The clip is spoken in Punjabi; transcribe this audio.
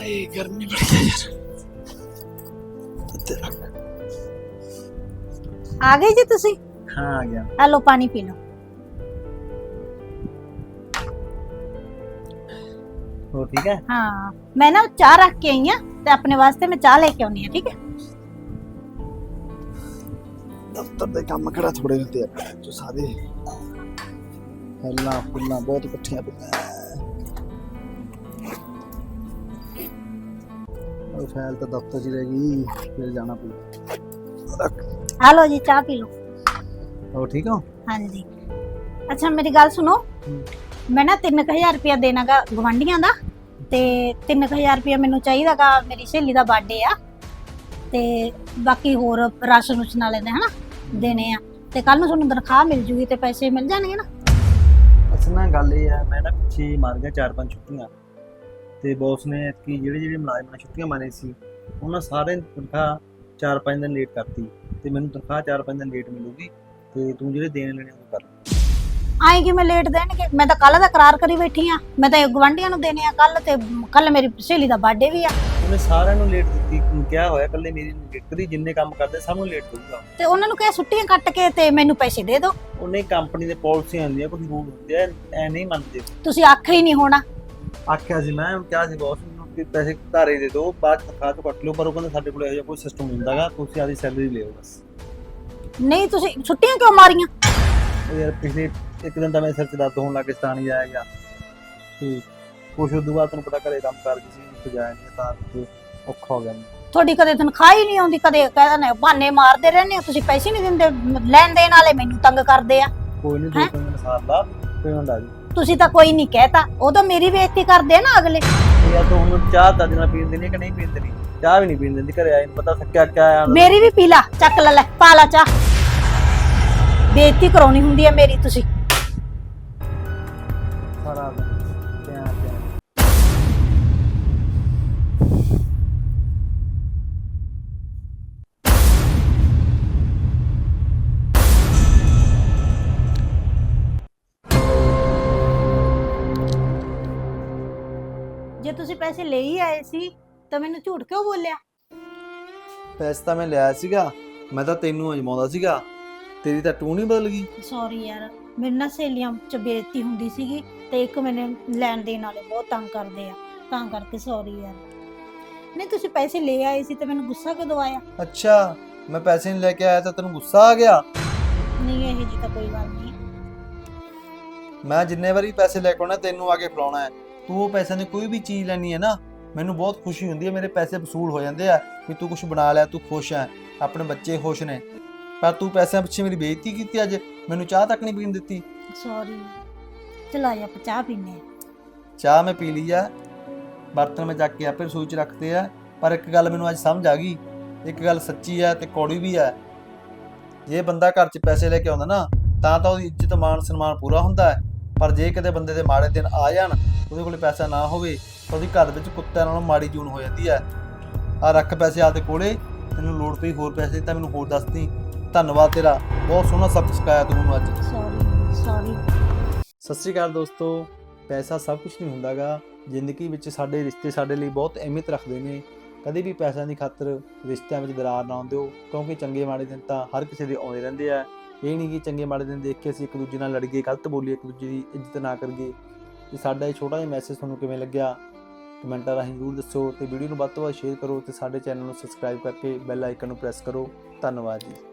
ਹਾਏ ਗਰਮੀ ਬੜੀ ਹੈ ਯਾਰ। ਤੇ ਰੱਖ ਆ ਗਏ ਜੀ ਤੁਸੀਂ? ਹਾਂ ਆ ਗਿਆ। ਆ ਲਓ ਪਾਣੀ ਪੀ ਲਓ। ਹੋ ਠੀਕ ਹੈ? ਹਾਂ ਮੈਂ ਨਾ ਚਾਹ ਰੱਖ ਕੇ ਆਈ ਆ ਤੇ ਆਪਣੇ ਵਾਸਤੇ ਮੈਂ ਚਾਹ ਲੈ ਕੇ ਆਉਣੀ ਆ ਠੀਕ ਹੈ? ਦਫ਼ਤਰ ਦੇ ਕੰਮ ਕਿਹੜਾ ਥੋੜੇ ਹੁੰਦੇ ਆ ਜੋ ਸਾਰੇ। ਫੈਲਾਂ ਫੁੱਲਾਂ ਬਹੁਤ ਇਕੱਠੀਆਂ ਪਈਆਂ। ਉਹ ਫੈਲ ਤਾਂ ਦਫ਼ਤਰ 'ਚ ਰਹਿ ਗਈ ਫਿਰ ਜਾਣਾ ਪਊ। ਆ ਲਓ ਜੀ ਚਾਹ ਪੀ ਲਓ। ਹੋ ਠੀਕ ਹੋ? ਹਾਂਜੀ। ਅੱਛਾ ਮੇਰੀ ਗੱਲ ਸੁਣੋ। ਹਮ। ਮੈਂ ਨਾ 3000 ਰੁਪਇਆ ਦੇਣਾਗਾ ਗਵੰਡੀਆਂ ਦਾ ਤੇ 3000 ਰੁਪਇਆ ਮੈਨੂੰ ਚਾਹੀਦਾਗਾ ਮੇਰੀ ਸਹੇਲੀ ਦਾ ਬਰਥਡੇ ਆ। ਤੇ ਬਾਕੀ ਹੋਰ ਰਾਸ਼ਨ ਉਸ਼ਨ ਵਾਲੇ ਦੇ ਹਨਾ ਦੇਣੇ ਆ। ਤੇ ਕੱਲ ਨੂੰ ਤੁਹਾਨੂੰ ਤਨਖਾਹ ਮਿਲ ਜੂਗੀ ਤੇ ਪੈਸੇ ਮਿਲ ਜਾਣਗੇ ਨਾ। ਅਸਲ ਨਾਲ ਗੱਲ ਇਹ ਹੈ ਮੈਂ ਨਾ ਪਿੱਛੇ ਮਾਰ ਗਿਆ ਚਾਰ ਪੰਜ ਛੁੱਟੀਆਂ। ਤੇ ਬੌਸ ਨੇ ਕਿ ਜਿਹੜੇ ਜਿਹੜੇ ਮੁਲਾਜ਼ਮਾਂ ਨੇ ਛੁੱਟੀਆਂ ਮਾਰੇ ਸੀ ਉਹਨਾਂ ਸਾਰੇ ਦੀ ਤਨਖਾਹ ਚਾਰ ਪੰਜ ਦਿਨ ਲੇਟ ਕਰਤੀ ਤੇ ਮੈਨੂੰ ਤਨਖਾਹ ਚਾਰ ਪੰਜ ਦਿਨ ਲੇਟ ਮਿਲੂਗੀ ਤੇ ਤੂੰ ਜਿਹੜੇ ਦੇਣ ਲੈਣੇ ਉਹ ਕਰ। ਆਏ ਕਿ ਮੈਂ ਲੇਟ ਦੇਣਗੇ? ਮੈਂ ਤਾਂ ਕੱਲ ਦਾ ਕਰਾਰ ਕਰੀ ਬੈਠੀ ਆ। ਮੈਂ ਤਾਂ ਗਵੰਡੀਆਂ ਨੂੰ ਦੇਣੇ ਆ ਕੱਲ ਤੇ ਕੱਲ ਮੇਰੀ ਸਹੇਲੀ ਦਾ ਬਰਥਡੇ ਵੀ ਆ। ਉਹਨੇ ਸਾਰਿਆਂ ਨੂੰ ਲੇਟ ਦਿੱਤੀ ਕਿਹਾ ਹੋਇਆ ਇਕੱਲੇ ਮੇਰੀ ਨੂੰ ਲੇਟ ਕਰੀ ਜਿੰਨੇ ਕੰਮ ਕਰਦੇ ਸਭ ਨੂੰ ਲੇਟ ਦਊਗਾ। ਤੇ ਉਹਨਾਂ ਨੂੰ ਕਿਹਾ ਛੁੱਟੀਆਂ ਕੱਟ ਕੇ ਤੇ ਮੈਨੂੰ ਪੈਸੇ ਦੇ ਦਿਓ। ਉਹਨੇ ਕੰਪਨੀ ਦੇ ਪਾਲਿਸੀਆਂ ਹੁੰਦੀਆਂ ਕੁਝ ਰੂਲ ਹੁੰਦੇ ਐ ਨਹੀਂ ਮੰਨਦੇ। ਤੁਸੀਂ ਆਖਿਆ ਹੀ ਨਹੀਂ ਹੋਣਾ। ਆਖਿਆ ਸੀ ਮੈਂ ਕਿਹਾ ਸੀ ਬੌਸ ਨੂੰ ਕਿ ਪੈਸੇ ਧਾਰੇ ਦੇ ਦਿਓ ਬਾਅਦ ਤਨਖਾਹ ਤੋਂ ਕੱਟ ਲਿਓ ਪਰ ਉਹ ਕਹਿੰਦੇ ਸਾਡੇ ਕੋਲ ਇਹੋ ਜਿਹਾ ਕੋਈ ਸਿਸਟਮ ਨਹੀਂ ਹੁੰਦਾਗਾ ਤੁਸੀਂ ਆਦੀ ਸੈਲਰੀ ਲਿਓ ਬਸ। ਨਹੀਂ ਤੁਸੀਂ ਛੁੱਟੀਆਂ ਕਿਉਂ ਮਾਰੀਆਂ? ਉਹ ਯਾਰ ਪਿਛਲੇ ਇੱਕ ਦਿਨ ਤਾਂ ਮੇਰੇ ਸਿਰ 'ਚ ਦਰਦ ਹੋਣ ਲੱਗ ਗਿਆ ਸਤਾਨ ਹੀ ਆਇਆ ਗਿਆ। ਤੇ ਕੁਛ ਉਦੋਂ ਬਾਅਦ ਤੁਹਾਨੂੰ ਪਤਾ ਘਰੇ ਕੰਮ ਕਰ ਗਈ ਸੀ ਉੱਥੇ ਜਾਇਆ ਨਹੀਂ ਤਾਂ ਔਖਾ ਹੋ ਗਿਆ ਮੈਨੂੰ। ਤੁਹਾਡੀ ਕਦੇ ਤਨਖਾਹ ਹੀ ਨਹੀਂ ਆਉਂਦੀ ਕਦੇ ਕਹਿੰਦੇ ਬਹਾਨੇ ਮਾਰਦੇ ਰਹਿੰਦੇ ਹੋ ਤੁਸੀਂ ਪੈਸੇ ਨਹੀਂ ਦਿੰਦੇ ਲੈਣ ਦੇਣ ਵਾਲੇ ਮੈਨੂੰ ਤੰਗ ਕਰਦੇ ਆ। ਕੋਈ ਨਹੀਂ ਦੋ? ਤਿੰਨ ਦਿਨ ਸਾਰ ਲਾ ਪੇਮੈਂਟ ਆ ਜੀ ਤੁਸੀਂ ਤਾਂ ਕੋਈ ਨਹੀਂ ਕਹਿਤਾ ਉਹ ਤਾਂ ਮੇਰੀ ਬੇਇੱਜ਼ਤੀ ਕਰਦੇ ਆ ਨਾ ਅਗਲੇ। ਯਾਰ ਤੂੰ ਹੁਣ ਚਾਹ ਤਾਂ ਨਾਲ ਪੀਣ ਦੇਣੀ ਕਿ ਨਹੀਂ ਪੀਣ ਦੇਣੀ? ਚਾਹ ਵੀ ਨਹੀਂ ਪੀਣ ਦਿੰਦੀ ਘਰੇ ਆਏ ਨੂੰ ਪਤਾ ਸੱਕਿਆ ਕਿਆ ਆਇਆ ਉਹਨਾਂ ਮੇਰੀ ਵੀ ਪੀ ਲਾ ਚੱਕ ਲੈ ਲੈ ਪਾ ਲਾ ਚਾਹ। ਬੇਇੱਜ਼ਤੀ ਕਰਾਉਣੀ ਹੁੰਦੀ ਹੈ ਮੇਰੀ ਤੁਸੀਂ। ਸਾਰਾ ਦਿਨ ਪਿਆ ਪਿਆ। ਜੇ ਤੁਸੀਂ ਪੈਸੇ ਲੈ ਹੀ ਆਏ ਸੀ ਤਾਂ ਮੈਨੂੰ ਝੂਠ ਕਿਉਂ ਬੋਲਿਆ? ਪੈਸੇ ਤਾਂ ਮੈਂ ਲਿਆ ਸੀਗਾ ਮੈਂ ਤਾਂ ਤੈਨੂੰ ਅਜਮਾਉਂਦਾ ਸੀਗਾ ਤੇਰੀ ਤਾਂ ਟੂਨ ਹੀ ਬਦਲ ਗਈ। ਸੌਰੀ ਯਾਰ ਮੇਰੇ ਨਾਲ ਸਹੇਲੀਆਂ ਚ ਬੇਇੱਜ਼ਤੀ ਹੁੰਦੀ ਸੀਗੀ ਤੇ ਇੱਕ ਮੈਨੂੰ ਲੈਣ ਦੇਣ ਵਾਲੇ ਬਹੁਤ ਤੰਗ ਕਰਦੇ ਆ ਤਾਂ ਕਰਕੇ ਸੌਰੀ ਯਾਰ। ਨਹੀਂ ਤੁਸੀਂ ਪੈਸੇ ਲੈ ਆਏ ਸੀ ਤੇ ਮੈਨੂੰ ਗੁੱਸਾ ਕਦੋਂ ਆਇਆ? ਅੱਛਾ ਮੈਂ ਪੈਸੇ ਨਹੀਂ ਲੈ ਕੇ ਆਇਆ ਤਾਂ ਤੈਨੂੰ ਗੁੱਸਾ ਆ ਗਿਆ? ਨਹੀਂ ਇਹ ਜੀ ਤਾਂ ਕੋਈ ਗੱਲ ਨਹੀਂ। ਮੈਂ ਜਿੰਨੇ ਵਾਰੀ ਪੈਸੇ ਲੈ ਕੇ ਆਉਣਾ ਤੈਨੂੰ ਆ ਕੇ ਫੜਾਉਣਾ ਹੈ। ਤੂੰ ਉਹ ਪੈਸਿਆਂ ਦੀ ਕੋਈ ਵੀ ਚੀਜ਼ ਲੈਣੀ ਹੈ ਨਾ ਮੈਨੂੰ ਬਹੁਤ ਖੁਸ਼ੀ ਹੁੰਦੀ ਹੈ ਮੇਰੇ ਪੈਸੇ ਵਸੂਲ ਹੋ ਜਾਂਦੇ ਆ ਕਿ ਤੂੰ ਕੁਝ ਬਣਾ ਲਿਆ ਤੂੰ ਖੁਸ਼ ਹੈ ਆਪਣੇ ਬੱਚੇ ਖੁਸ਼ ਨੇ। ਪਰ ਤੂੰ ਪੈਸਿਆਂ ਪਿੱਛੇ ਮੇਰੀ ਬੇਇੱਜ਼ਤੀ ਕੀਤੀ ਅੱਜ ਮੈਨੂੰ ਚਾਹ ਤੱਕ ਨਹੀਂ ਪੀਣ ਦਿੱਤੀ। ਸੌਰੀ ਚਲਾ ਜਾ ਚਾਹ ਪੀਨੇ ਆ। ਚਾਹ ਮੈਂ ਪੀ ਲਈ ਆ ਬਰਤਨ ਮੈਂ ਚੱਕ ਕੇ ਆਪੇ ਰਸੋਈ 'ਚ ਰੱਖਤੇ ਆ ਪਰ ਇੱਕ ਗੱਲ ਮੈਨੂੰ ਅੱਜ ਸਮਝ ਆ ਗਈ ਇੱਕ ਗੱਲ ਸੱਚੀ ਆ ਤੇ ਕੌੜੀ ਵੀ ਆ। ਜੇ ਬੰਦਾ ਘਰ 'ਚ ਪੈਸੇ ਲੈ ਕੇ ਆਉਂਦਾ ਨਾ ਤਾਂ ਤਾਂ ਉਹਦੀ ਇੱਜ਼ਤ ਮਾਣ ਸਨਮਾਨ ਪੂਰਾ ਹੁੰਦਾ ਹੈ। ਪਰ ਜੇ ਕਦੇ ਬੰਦੇ ਦੇ ਮਾੜੇ ਦਿਨ ਆ ਜਾਣ ਉਹਦੇ ਕੋਲੇ ਪੈਸਾ ਨਾ ਹੋਵੇ ਉਹਦੀ ਘਰ ਵਿੱਚ ਕੁੱਤਿਆਂ ਨਾਲੋਂ ਮਾੜੀ ਜੂਨ ਹੋ ਜਾਂਦੀ ਹੈ। ਆ ਰੱਖ ਪੈਸੇ ਆਪਦੇ ਕੋਲੇ ਤੈਨੂੰ ਲੋੜ ਪਈ ਹੋਰ ਪੈਸੇ ਤਾਂ ਮੈਨੂੰ ਹੋਰ ਦੱਸ ਦੀ। ਧੰਨਵਾਦ ਤੇਰਾ ਬਹੁਤ ਸੋਹਣਾ ਸਬਕ ਸਿਖਾਇਆ ਤੂੰ ਮੈਨੂੰ ਅੱਜ। ਸੌਰੀ ਸੌਰੀ ਸਤਿ ਸ਼੍ਰੀ ਅਕਾਲ ਦੋਸਤੋ ਪੈਸਾ ਸਭ ਕੁਝ ਨਹੀਂ ਹੁੰਦਾਗਾ। ਜ਼ਿੰਦਗੀ ਵਿੱਚ ਸਾਡੇ ਰਿਸ਼ਤੇ ਸਾਡੇ ਲਈ ਬਹੁਤ ਅਹਿਮੀਅਤ ਰੱਖਦੇ ਨੇ। ਕਦੇ ਵੀ ਪੈਸਿਆਂ ਦੀ ਖਾਤਰ ਰਿਸ਼ਤਿਆਂ ਵਿੱਚ ਦਰਾਰ ਨਾ ਆਉਂਦਿਓ ਕਿਉਂਕਿ ਚੰਗੇ ਮਾੜੇ ਦਿਨ ਤਾਂ ਹਰ ਕਿਸੇ ਦੇ ਆਉਂਦੇ ਰਹਿੰਦੇ ਆ। ਇਹ ਨਹੀਂ ਕਿ ਚੰਗੇ ਮਾੜੇ ਦਿਨ ਦੇਖ ਕੇ ਅਸੀਂ ਇੱਕ ਦੂਜੇ ਨਾਲ ਲੜੀਏ ਗਲਤ ਬੋਲੀਏ ਇੱਕ ਦੂਜੇ ਦੀ ਇੱਜ਼ਤ ਨਾ ਕਰੀਏ। ਤੇ ਸਾਡਾ ਇਹ ਛੋਟਾ ਜਿਹਾ ਮੈਸੇਜ ਤੁਹਾਨੂੰ ਕਿਵੇਂ ਲੱਗਿਆ? ਕਮੈਂਟਾਂ ਰਾਹੀਂ ਜ਼ਰੂਰ ਦੱਸੋ ਤੇ ਵੀਡੀਓ ਨੂੰ ਵੱਧ ਤੋਂ ਵੱਧ ਸ਼ੇਅਰ ਕਰੋ ਤੇ ਸਾਡੇ ਚੈਨਲ ਨੂੰ ਸਬਸਕ੍ਰਾਈਬ ਕਰਕੇ ਬੈਲ ਆਈਕਨ ਨੂੰ ਪ੍ਰੈਸ ਕਰੋ। ਧੰਨਵਾਦ ਜੀ।